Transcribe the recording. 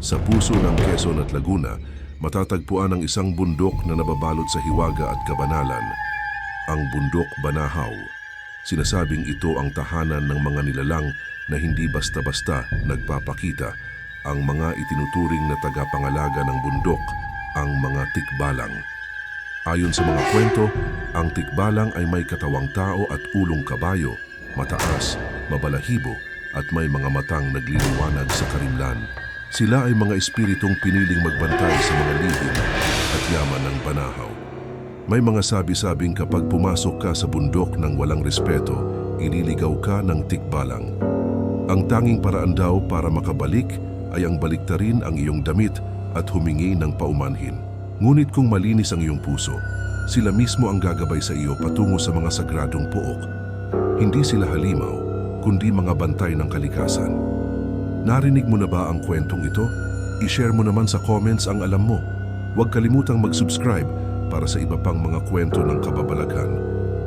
Sa puso ng Quezon at Laguna, matatagpuan ang isang bundok na nababalot sa hiwaga at kabanalan, ang Bundok Banahaw. Sinasabing ito ang tahanan ng mga nilalang na hindi basta-basta nagpapakita, ang mga itinuturing na tagapangalaga ng bundok, ang mga tikbalang. Ayon sa mga kwento, ang tikbalang ay may katawang tao at ulong kabayo, mataas, mabalahibo at may mga matang nagliliwanag sa karimlan. Sila ay mga espiritong piniling magbantay sa mga lihim at yaman ng banahaw. May mga sabi-sabing kapag pumasok ka sa bundok ng walang respeto, ililigaw ka ng tikbalang. Ang tanging paraan daw para makabalik ay ang baliktarin ang iyong damit at humingi ng paumanhin. Ngunit kung malinis ang iyong puso, sila mismo ang gagabay sa iyo patungo sa mga sagradong pook. Hindi sila halimaw, kundi mga bantay ng kalikasan. Narinig mo na ba ang kwentong ito? I-share mo naman sa comments ang alam mo. Huwag kalimutang mag-subscribe para sa iba pang mga kwento ng kababalaghan